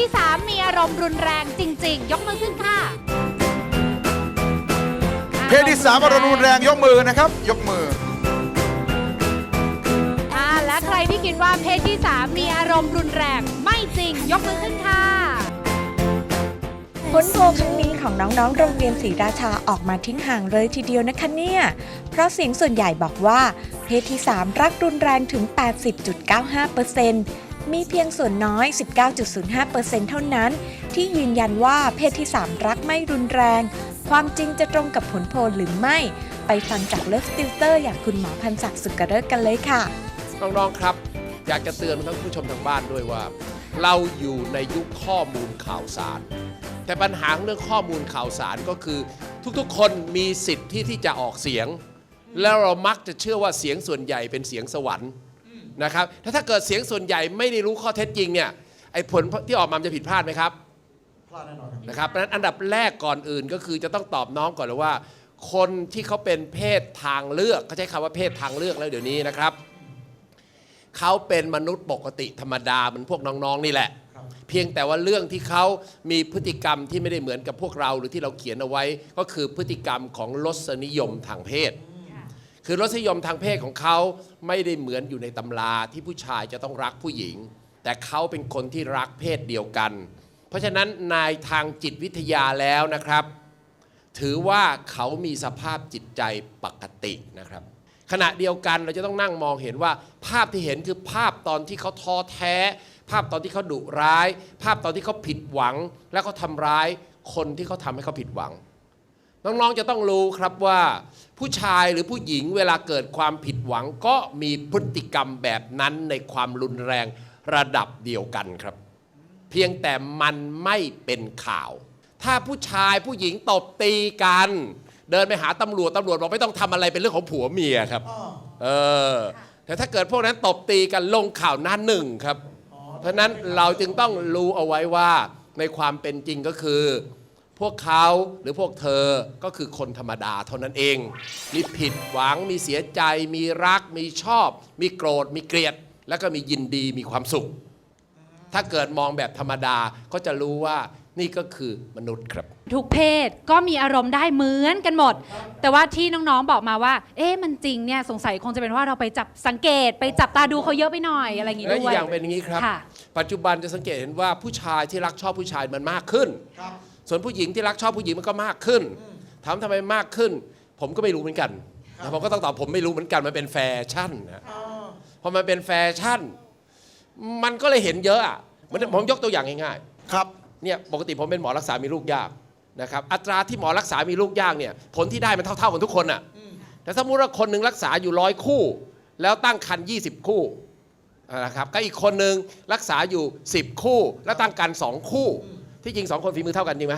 ที่ 3 มีอารมณ์รุนแรงจริง ๆ ยกมือขึ้นค่ะเพศที่สามอารมณ์รุนแรงยกมือนะครับ ยกมือ อ่าและใครที่คิดว่าเพศที่ 3 มีอารมณ์รุนแรงไม่จริง ยกมือขึ้นค่ะ ผลโพลครั้งนี้ของน้องๆ โรงเรียนศรีราชาออกมาทิ้งห่างเลยทีเดียวนะคะเนี่ย เพราะเสียงส่วนใหญ่บอกว่า เพศที่ 3 รักรุนแรงถึง 80.95% มีเพียงส่วนน้อย 19.05%เท่านั้น ที่ยืนยันว่าเพศที่ 3 รักไม่รุนแรง ความจริงจะตรงกับผลโพลหรือไม่ ไปฟังจากเลิฟสติลเตอร์อย่างคุณหมอพันศักดิ์สุกเริกกันเลยค่ะ น้องๆครับ อยากจะเตือนท่านผู้ชมทางบ้านด้วยว่า เราอยู่ในยุคข้อมูลข่าวสาร แต่ปัญหาของเรื่องข้อมูลข่าวสารก็คือ ทุกๆ คนมีสิทธิ์ที่ที่จะออกเสียง แล้วเรามักจะเชื่อว่าเสียงส่วนใหญ่เป็นเสียงสวรรค์ นะครับถ้าถ้าเกิดเสียงส่วนใหญ่ไม่ได้รู้ข้อเท็จจริงเนี่ยไอ้ผลที่ออกมามันจะผิดพลาดไหมครับพลาดแน่นอนนะครับเพราะฉะนั้นอันดับแรกก่อนอื่นก็คือจะต้องตอบน้องก่อนเลยว่า คนที่เขาเป็นเพศทางเลือกเขาใช้คำว่าเพศทางเลือกแล้วเดี๋ยวนี้นะครับเขาเป็นมนุษย์ปกติธรรมดาเหมือนพวกน้องๆนี่แหละ เพียงแต่ว่าเรื่องที่เขามีพฤติกรรมที่ไม่ได้เหมือนกับพวกเราหรือที่เราเขียนเอาไว้ ก็คือพฤติกรรมของรสนิยมทางเพศ คือรสนิยมทางเพศของเขาไม่ได้เหมือนอยู่ในตำราที่ผู้ชายจะต้องรักผู้หญิง แต่เขาเป็นคนที่รักเพศเดียวกัน เพราะฉะนั้นในทางจิตวิทยาแล้วนะครับ ถือว่าเขามีสภาพจิตใจปกตินะครับ ขณะเดียวกันเราจะต้องนั่งมองเห็นว่า ภาพที่เห็นคือภาพตอนที่เขาท้อแท้ ภาพตอนที่เขาดุร้าย ภาพตอนที่เขาผิดหวัง และเขาทำร้ายคนที่เขาทำให้เขาผิดหวัง น้องๆจะต้องรู้ครับว่า ผู้ชายหรือผู้หญิงเวลาเกิดความผิดหวังก็มีพฤติกรรมแบบนั้นในความรุนแรงระดับเดียวกันครับ เพียงแต่มันไม่เป็นข่าว ถ้าผู้ชายผู้หญิงตบตีกัน เดินไปหาตำรวจตำรวจบอกไม่ต้องทำอะไรเป็นเรื่องของผัวเมียครับเออแต่ถ้าเกิดพวกนั้นตบตีกันลงข่าวหน้าหนึ่งครับ เพราะฉะนั้นเราจึงต้องรู้เอาไว้ว่าในความเป็นจริงก็คือ พวกเขาหรือพวกเธอก็คือคนธรรมดาเท่านั้นเอง มีผิดหวังมีเสียใจ มีรัก มีชอบ มีโกรธ มีเกลียด แล้วก็มียินดีมีความสุข ถ้าเกิดมองแบบธรรมดาก็จะรู้ว่านี่ก็คือมนุษย์ครับ ทุกเพศก็มีอารมณ์ได้เหมือนกันหมด แต่ว่าที่น้องๆบอกมาว่า เอ๊ะมันจริงเนี่ยสงสัยคงจะเป็นว่าเราไปจับสังเกตไปจับตาดูเขาเยอะไปหน่อยอะไรอย่างงี้และด้อีวกยอย่างเป็นอย่างนี้ครับ ค่ะ ปัจจุบันจะสังเกตเห็นว่าผู้ชายที่รักชอบผู้ชายมันมากขึ้น ส่วนผู้หญิงที่รักชอบผู้หญิงมันก็มากขึ้นถามทำไมมากขึ้น ผมก็ไม่รู้เหมือนกันนะผมก็ต้องตอบผมไม่รู้เหมือนกันมันเป็นแฟชั่นนะพอมันเป็นแฟชั่น มันก็เลยเห็นเยอะอะเหมือนผมยกตัวอย่างง่ายๆครับเนี่ยปกติผมเป็นหมอรักษามีลูกยากนะครับอัตราที่หมอรักษามีลูกยากเนี่ยผลที่ได้มันเท่าๆกันทุกคนอะแต่สมมติว่าคนหนึ่งรักษาอยู่ร้อยคู่ แล้วตั้งครรภ์20 คู่นะครับก็อีกคนหนึ่งรักษาอยู่ 10 คู่ แล้วตั้งครรภ์สองคู่ ที่จริงสองคนฝีมือเท่ากันจริงไหม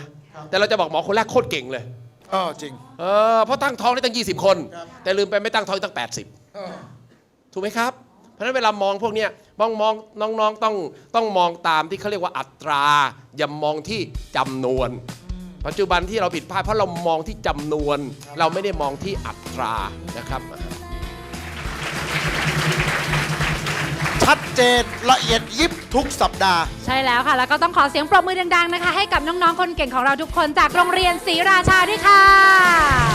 แต่เราจะบอกหมอคนแรกโคตรเก่งเลยเออจริงเออเพราะตั้งท้องได้ตั้ง 20 คน แต่ลืมไปไม่ตั้งท้องตั้ง 80 ถูกไหมครับ เพราะฉะนั้นเวลามองพวกเนี้ยมองมองน้องๆต้องต้องมองตามที่เขาเรียกว่าอัตราอย่ามองที่จำนวน ปัจจุบันที่เราผิดพลาดเพราะเรามองที่จำนวน เราไม่ได้มองที่อัตรานะครับ ชัดเจนละเอียดยิบทุกสัปดาห์ ใช่แล้วค่ะ แล้วก็ต้องขอเสียงปรบมือดังๆนะคะ ให้กับน้อง ๆ คนเก่งของเราทุกคนจากโรงเรียนศรีราชาด้วยค่ะ